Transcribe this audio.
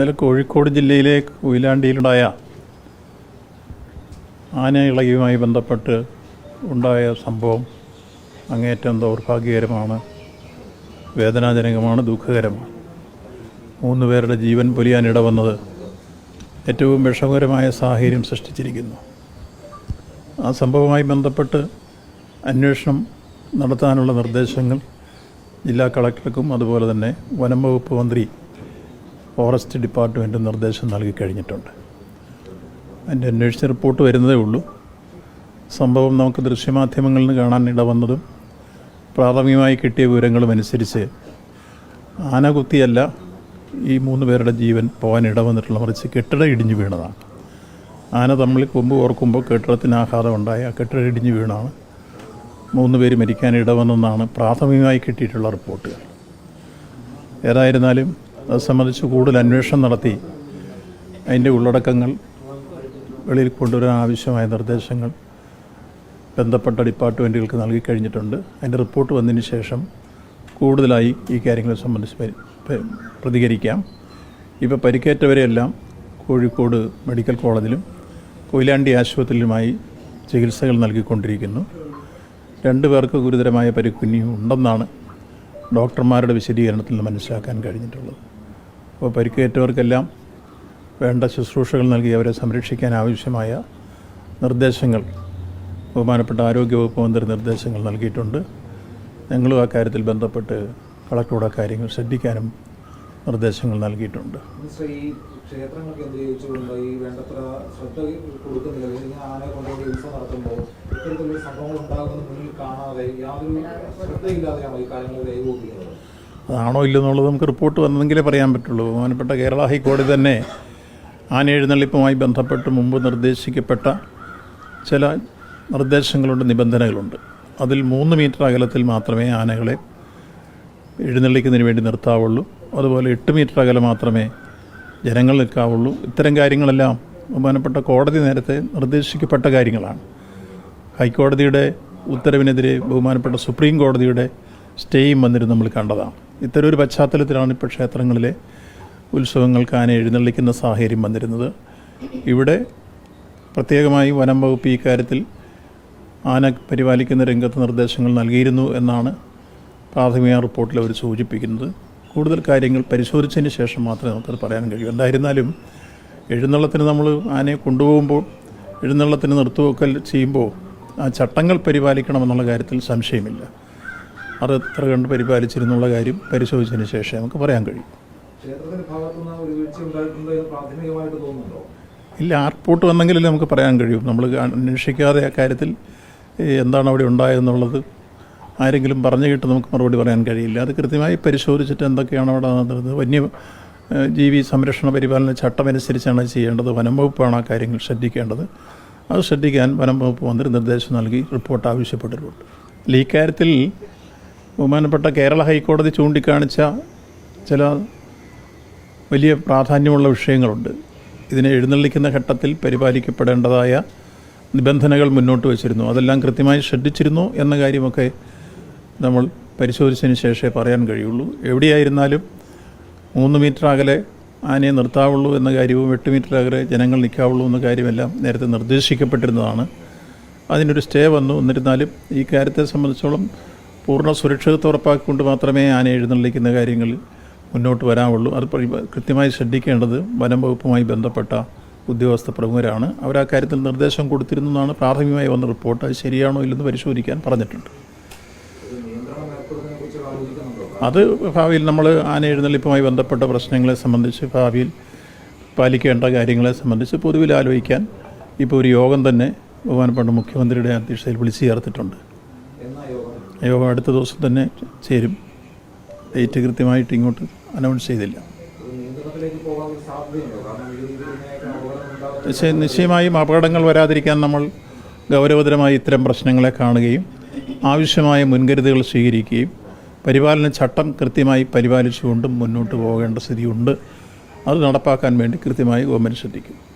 ഇന്നലെ കോഴിക്കോട് ജില്ലയിലെ കൊയിലാണ്ടിയിലുണ്ടായ ആനയിളകിയുമായി ബന്ധപ്പെട്ട് ഉണ്ടായ സംഭവം അങ്ങേയറ്റം ദൗർഭാഗ്യകരമാണ് വേദനാജനകമാണ് ദുഃഖകരമാണ്. മൂന്ന് പേരുടെ ജീവൻ പൊലിയാനിട വന്നത് ഏറ്റവും വിഷമകരമായ സാഹചര്യം സൃഷ്ടിച്ചിരിക്കുന്നു. ആ സംഭവവുമായി ബന്ധപ്പെട്ട് അന്വേഷണം നടത്താനുള്ള നിർദ്ദേശങ്ങൾ ജില്ലാ കളക്ടർക്കും അതുപോലെ തന്നെ വനം വകുപ്പ് മന്ത്രി ഫോറസ്റ്റ് ഡിപ്പാർട്ട്മെന്റ് നിർദ്ദേശം നൽകി കഴിഞ്ഞിട്ടുണ്ട്. അതിന്റെ അന്വേഷിച്ച റിപ്പോർട്ട് വരുന്നതേ ഉള്ളൂ. സംഭവം നമുക്ക് ദൃശ്യമാധ്യമങ്ങളിൽ നിന്ന് കാണാൻ ഇടവന്നതും പ്രാഥമികമായി കിട്ടിയ വിവരങ്ങളും അനുസരിച്ച് ആന കുത്തിയല്ല ഈ മൂന്ന് പേരുടെ ജീവൻ പോകാൻ ഇടവന്നിട്ടുള്ള മറിച്ച് കെട്ടിടം ഇടിഞ്ഞു വീണതാണ്. ആന തമ്മിൽ കൊമ്പ് ഓർക്കുമ്പോൾ കെട്ടിടത്തിന് ആഘാതം ഉണ്ടായി. ആ കെട്ടിടം ഇടിഞ്ഞു വീണാണ് മൂന്ന് പേര് മരിക്കാൻ ഇടവന്നെന്നാണ് പ്രാഥമികമായി കിട്ടിയിട്ടുള്ള റിപ്പോർട്ടുകൾ. ഏതായിരുന്നാലും അത് സംബന്ധിച്ച് കൂടുതൽ അന്വേഷണം നടത്തി. അതിന്റെ ഉള്ളടക്കങ്ങൾ വെളിയിൽ കൊണ്ടുവരാൻ ആവശ്യമായ നിർദ്ദേശങ്ങൾ ബന്ധപ്പെട്ട ഡിപ്പാർട്ട്മെന്റുകൾക്ക് നൽകി കഴിഞ്ഞിട്ടുണ്ട്. അതിന്റെ റിപ്പോർട്ട് വന്നതിന് ശേഷം കൂടുതലായി ഈ കാര്യങ്ങളെ സംബന്ധിച്ച് പ്രതികരിക്കാം. ഇപ്പോൾ പരിക്കേറ്റവരെയെല്ലാം കോഴിക്കോട് മെഡിക്കൽ കോളേജിലും കൊയിലാണ്ടി ആശുപത്രിയിലുമായി ചികിത്സകൾ നൽകിക്കൊണ്ടിരിക്കുന്നു. രണ്ടു പേർക്ക് ഗുരുതരമായ പരിക്കുന്നിയും ഉണ്ടെന്നാണ് ഡോക്ടർമാരുടെ വിശദീകരണത്തിൽ നിന്ന് മനസ്സിലാക്കാൻ കഴിഞ്ഞിട്ടുള്ളത്. അപ്പോൾ പരിക്കേറ്റവർക്കെല്ലാം വേണ്ട ശുശ്രൂഷകൾ നൽകി അവരെ സംരക്ഷിക്കാൻ ആവശ്യമായ നിർദ്ദേശങ്ങൾ. ബഹുമാനപ്പെട്ട ആരോഗ്യവകുപ്പ് മന്ത്രി നിർദ്ദേശങ്ങൾ നൽകിയിട്ടുണ്ട്. ഞങ്ങളും ആ കാര്യത്തിൽ ബന്ധപ്പെട്ട് കളക്ടറോട് കാര്യങ്ങൾ ശ്രദ്ധിക്കാനും നിർദ്ദേശങ്ങൾ നൽകിയിട്ടുണ്ട്. ക്ഷേത്രങ്ങൾ ഈ വേണ്ടത്ര ശ്രദ്ധ കൊടുക്കുന്നില്ല. മുന്നിൽ കാണാതെ യാതൊരു ഈ അതാണോ ഇല്ലെന്നുള്ളത് നമുക്ക് റിപ്പോർട്ട് വന്നെങ്കിലേ പറയാൻ പറ്റുള്ളൂ. ബഹുമാനപ്പെട്ട കേരള ഹൈക്കോടതി തന്നെ ആന എഴുന്നള്ളിപ്പുമായി ബന്ധപ്പെട്ട് മുമ്പ് നിർദ്ദേശിക്കപ്പെട്ട ചില നിർദ്ദേശങ്ങളുണ്ട് നിബന്ധനകളുണ്ട്. അതിൽ മൂന്ന് മീറ്റർ അകലത്തിൽ മാത്രമേ ആനകളെ എഴുന്നള്ളിക്കുന്നതിന് വേണ്ടി നിർത്താവുള്ളൂ. അതുപോലെ എട്ട് മീറ്റർ അകലം മാത്രമേ ജനങ്ങൾ നിൽക്കാവുള്ളൂ. ഇത്തരം കാര്യങ്ങളെല്ലാം ബഹുമാനപ്പെട്ട കോടതി നേരത്തെ നിർദ്ദേശിക്കപ്പെട്ട കാര്യങ്ങളാണ്. ഹൈക്കോടതിയുടെ ഉത്തരവിനെതിരെ ബഹുമാനപ്പെട്ട സുപ്രീം കോടതിയുടെ സ്റ്റേയും വന്നിരുന്ന് നമ്മൾ കണ്ടതാണ്. ഇത്തരം ഒരു പശ്ചാത്തലത്തിലാണ് ഇപ്പോൾ ക്ഷേത്രങ്ങളിലെ ഉത്സവങ്ങൾക്ക് ആന എഴുന്നള്ളിക്കുന്ന സാഹചര്യം വന്നിരുന്നത്. ഇവിടെ പ്രത്യേകമായി വനം വകുപ്പ് ഈ കാര്യത്തിൽ ആന പരിപാലിക്കുന്ന രംഗത്ത് നിർദ്ദേശങ്ങൾ നൽകിയിരുന്നു എന്നാണ് പ്രാഥമിക റിപ്പോർട്ടിൽ അവർ സൂചിപ്പിക്കുന്നത്. കൂടുതൽ കാര്യങ്ങൾ പരിശോധിച്ചതിന് ശേഷം മാത്രമേ നമുക്കത് പറയാൻ കഴിയൂ. എന്തായിരുന്നാലും എഴുന്നള്ളത്തിന് നമ്മൾ ആനയെ കൊണ്ടുപോകുമ്പോൾ എഴുന്നള്ളത്തിന് നിർത്തുവെക്കൽ ചെയ്യുമ്പോൾ ആ ചട്ടങ്ങൾ പരിപാലിക്കണമെന്നുള്ള കാര്യത്തിൽ സംശയമില്ല. അത് എത്ര കണ്ട് പരിപാലിച്ചിരുന്നുള്ള കാര്യം പരിശോധിച്ചതിന് ശേഷം നമുക്ക് പറയാൻ കഴിയും. ഇല്ല ആർപോർട്ട് വന്നെങ്കിലും വന്നെങ്കിലല്ലേ നമുക്ക് പറയാൻ കഴിയും. നമ്മൾ അന്വേഷിക്കാതെ ആ കാര്യത്തിൽ എന്താണ് അവിടെ ഉണ്ടായതെന്നുള്ളത് ആരെങ്കിലും പറഞ്ഞു കേട്ട് നമുക്ക് മറുപടി പറയാൻ കഴിയില്ല. അത് കൃത്യമായി പരിശോധിച്ചിട്ട് എന്തൊക്കെയാണ് അവിടെ നടന്നത്. വന്യ ജീവി സംരക്ഷണ പരിപാലന ചട്ടമനുസരിച്ചാണ് ചെയ്യേണ്ടത്. വനം വകുപ്പാണ് ആ കാര്യങ്ങൾ ശ്രദ്ധിക്കേണ്ടത്. അത് ശ്രദ്ധിക്കാൻ വനം വകുപ്പ് മന്ത്രി നിർദ്ദേശം നൽകി റിപ്പോർട്ട് ആവശ്യപ്പെട്ടിട്ടുണ്ട്. അല്ല ഈ കാര്യത്തിൽ ബഹുമാനപ്പെട്ട കേരള ഹൈക്കോടതി ചൂണ്ടിക്കാണിച്ച ചില വലിയ പ്രാധാന്യമുള്ള വിഷയങ്ങളുണ്ട്. ഇതിനെ എഴുന്നള്ളിക്കുന്ന ഘട്ടത്തിൽ പരിപാലിക്കപ്പെടേണ്ടതായ നിബന്ധനകൾ മുന്നോട്ട് വച്ചിരുന്നു. അതെല്ലാം കൃത്യമായി ശ്രദ്ധിച്ചിരുന്നു എന്ന കാര്യമൊക്കെ നമ്മൾ പരിശോധിച്ചതിന് ശേഷമേ പറയാൻ കഴിയുള്ളൂ. എവിടെയായിരുന്നാലും മൂന്ന് മീറ്റർ അകലെ ആനയെ നിർത്താവുള്ളൂ എന്ന കാര്യവും എട്ട് മീറ്റർ അകലെ ജനങ്ങൾ നിൽക്കാവുള്ളൂ എന്ന കാര്യമെല്ലാം നേരത്തെ നിർദ്ദേശിക്കപ്പെട്ടിരുന്നതാണ്. അതിനൊരു സ്റ്റേ വന്നു. എന്നിരുന്നാലും ഈ കാര്യത്തെ സംബന്ധിച്ചോളം പൂർണ സുരക്ഷിതത്വം ഉറപ്പാക്കിക്കൊണ്ട് മാത്രമേ ആന എഴുന്നള്ളിക്കുന്ന കാര്യങ്ങളിൽ മുന്നോട്ട് വരാവുള്ളൂ. അത് കൃത്യമായി ശ്രദ്ധിക്കേണ്ടത് വനം വകുപ്പുമായി ബന്ധപ്പെട്ട ഉദ്യോഗസ്ഥ പ്രമുഖരാണ്. അവർ ആ കാര്യത്തിൽ നിർദ്ദേശം കൊടുത്തിരുന്നു എന്നാണ് പ്രാഥമികമായി വന്ന റിപ്പോർട്ട്. അത് ശരിയാണോ ഇല്ലെന്ന് പരിശോധിക്കാൻ പറഞ്ഞിട്ടുണ്ട്. അത് ഭാവിയിൽ നമ്മൾ ആന എഴുന്നള്ളിപ്പുമായി ബന്ധപ്പെട്ട പ്രശ്നങ്ങളെ സംബന്ധിച്ച് ഭാവിയിൽ പാലിക്കേണ്ട കാര്യങ്ങളെ സംബന്ധിച്ച് പൊതുവിൽ ആലോചിക്കാൻ ഇപ്പോൾ ഒരു യോഗം തന്നെ ബഹുമാനപ്പെട്ട മുഖ്യമന്ത്രിയുടെ അധ്യക്ഷതയിൽ വിളിച്ചു ചേർത്തിട്ടുണ്ട്. യോഗം അടുത്ത ദിവസം തന്നെ ചേരും. ഡേറ്റ് കൃത്യമായിട്ട് ഇങ്ങോട്ട് അനൗൺസ് ചെയ്തില്ല. നിശ്ചയമായും അപകടങ്ങൾ വരാതിരിക്കാൻ നമ്മൾ ഗൗരവതരമായി ഇത്തരം പ്രശ്നങ്ങളെ കാണുകയും ആവശ്യമായ മുൻകരുതലുകൾ സ്വീകരിക്കുകയും പരിപാലന ചട്ടം കൃത്യമായി പരിപാലിച്ചുകൊണ്ടും മുന്നോട്ട് പോകേണ്ട സ്ഥിതിയുണ്ട്. അത് നടപ്പാക്കാൻ വേണ്ടി കൃത്യമായി ഗവൺമെന്റ് ശ്രദ്ധിക്കും.